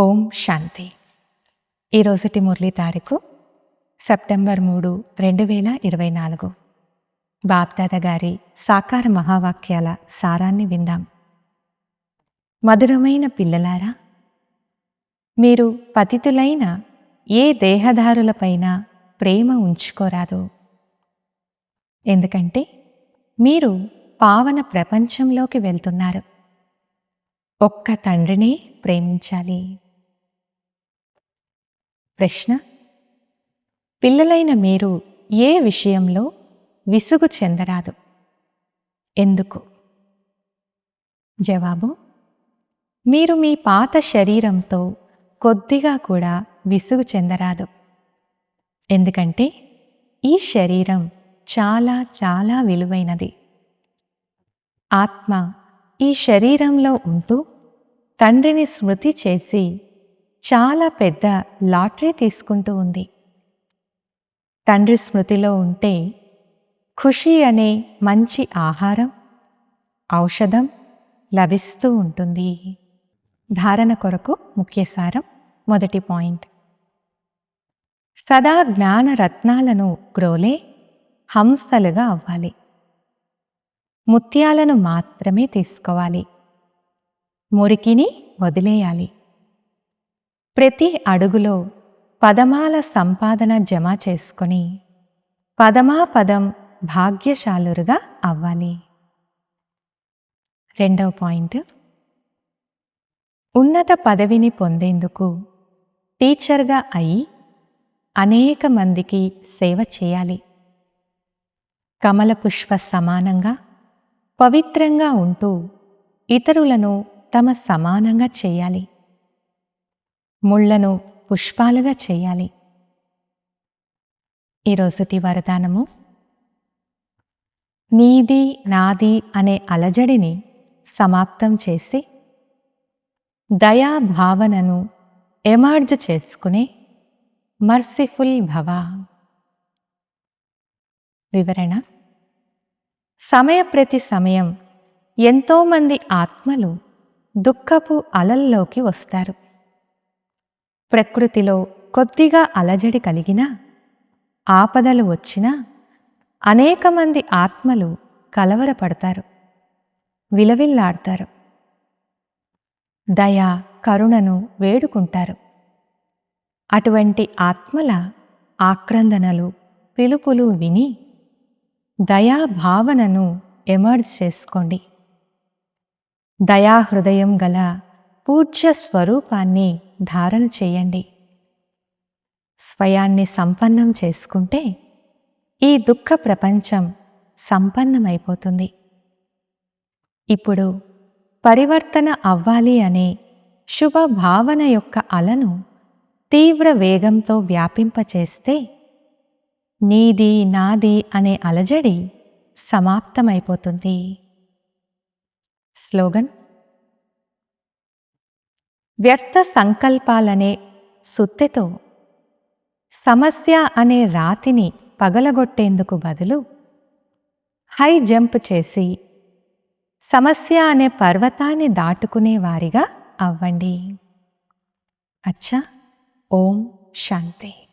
ఓం శాంతి. ఈరోజుటి మురళి తారీఖు సెప్టెంబర్ మూడు రెండు వేల ఇరవై నాలుగు. బాప్దాద గారి సాకార మహావాక్యాల సారాన్ని విందాం. మధురమైన పిల్లలారా మీరు పతితులైన ఏ దేహదారులపైన ప్రేమ ఉంచుకోరాదు. ఎందుకంటే మీరు పావన ప్రపంచంలోకి వెళ్తున్నారు. ఒక్క తండ్రినే ప్రేమించాలి. ప్రశ్న. పిల్లలైన మీరు ఏ విషయంలో విసుగు చెందరాదు? ఎందుకు? జవాబు మీరు మీ పాత శరీరంతో కొద్దిగా కూడా విసుగు చెందరాదు. ఎందుకంటే ఈ శరీరం చాలా చాలా విలువైనది. ఆత్మ ఈ శరీరంలో ఉంటూ తండ్రిని స్మృతి చేసి చాలా పెద్ద లాటరీ తీసుకుంటూ ఉంది. తండ్రి స్మృతిలో ఉంటే ఖుషి అనే మంచి ఆహారం ఔషధం లభిస్తూ ఉంటుంది. ధారణ కొరకు ముఖ్యసారం మొదటి పాయింట్. సదా జ్ఞాన రత్నాలను గ్రోలే హంసలుగా అవ్వాలి. ముత్యాలను మాత్రమే తీసుకోవాలి. మురికిని వదిలేయాలి. ప్రతి అడుగులో పదమాల సంపాదన జమ చేసుకొని పదమా పదం భాగ్యశాలురుగా అవ్వాలి. రెండవ పాయింట్. ఉన్నత పదవిని పొందేందుకు టీచర్గా అయి అనేక మందికి సేవ చేయాలి. కమల పుష్ప సమానంగా పవిత్రంగా ఉంటూ ఇతరులను తమ సమానంగా చేయాలి. ముళ్ళను పుష్పాలుగా చేయాలి. ఈరోజుటి వరదానము నీది నాది అనే అలజడిని సమాప్తం చేసి దయా భావనను ఎమర్జ్ చేసుకునే మర్సిఫుల్ భవ. వివరణ. సమయ ప్రతి సమయం ఎంతోమంది ఆత్మలు దుఃఖపు అలల్లోకి వస్తారు. ప్రకృతిలో కొద్దిగా అలజడి కలిగినా ఆపదలు వచ్చినా అనేక మంది ఆత్మలు కలవరపడతారు విలవిల్లాడతారు దయ కరుణను వేడుకుంటారు. అటువంటి ఆత్మల ఆక్రందనలు పిలుపులు విని దయాభావనను ఎమర్జ్ చేసుకోండి. దయాహృదయం గల పూజ్య స్వరూపాన్ని ధారణ చేయండి. స్వయాన్ని సంపన్నం చేసుకుంటే ఈ దుఃఖ ప్రపంచం సంపన్నమైపోతుంది. ఇప్పుడు పరివర్తన అవ్వాలి అనే శుభ భావన యొక్క అలను తీవ్ర వేగంతో వ్యాపింపచేస్తే నీది నాది అనే అలజడి సమాప్తమైపోతుంది. స్లోగన్ వ్యర్థ సంకల్పాలనే సుత్తెతో సమస్య అనే రాతిని పగలగొట్టేందుకు బదులు హై జంప్ చేసి సమస్య అనే పర్వతాన్ని దాటుకునే వారిగా అవ్వండి. అచ్చా ఓం శాంతి.